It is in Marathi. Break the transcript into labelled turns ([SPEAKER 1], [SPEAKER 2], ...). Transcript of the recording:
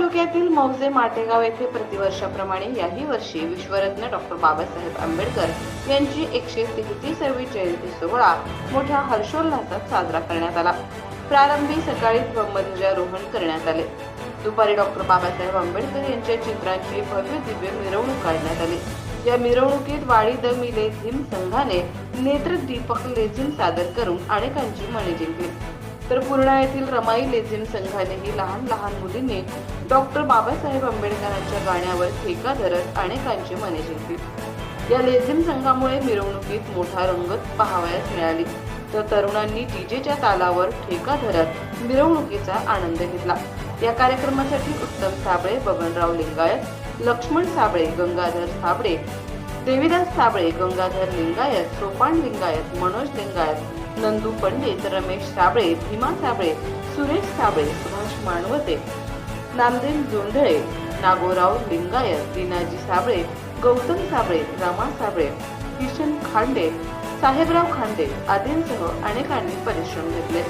[SPEAKER 1] मौजे माटेगाव येथे प्रतिवर्षाप्रमाणे याही वर्षी विश्वरत्न डॉक्टर बाबासाहेब आंबेडकर यांची एकशे तेहतीसावी जयंती सोहळा मोठ्या हर्षोल्हासात साजरा करण्यात आला. प्रारंभी सकाळी ब्रह्मध्वजारोहण करण्यात आले. दुपारी डॉक्टर बाबासाहेब आंबेडकर यांच्या चित्रांची भव्य दिव्य मिरवणूक काढण्यात आली. या मिरवणुकीत वाडी द मिले धीम संघाने नेत्रदीपक लेझिम सादर करून अनेकांची मने जिंकली. तर पूर्णा येथील रमाई लेझिम संघानेही लहान लहान मुलींनी डॉक्टर बाबासाहेब आंबेडकरांच्या गाण्यावर ठेका धरत अनेकांची मने जिंकली. या लेझिम संघामुळे मिरवणुकीत मोठा रंगत पाहावयास मिळाली. तर तरुणांनी डीजेच्या तालावर ठेका धरत मिरवणुकीचा आनंद घेतला. या कार्यक्रमासाठी उत्तम साबळे बबनराव लिंगायत लक्ष्मण साबळे गंगाधर साबळे देवीदास साबळे गंगाधर लिंगायत सोपान लिंगायत मनोज लिंगायत नंदू पंडित रमेश साबळे भीमा साबळे सुरेश साबळे सुभाष मानवते नामदेव जोंधळे नागोराव लिंगायत दिनाजी साबळे गौतम साबळे रमा साबळे किशन खांडे साहेबराव खांडे आदींसह अनेकांनी परिश्रम घेतले.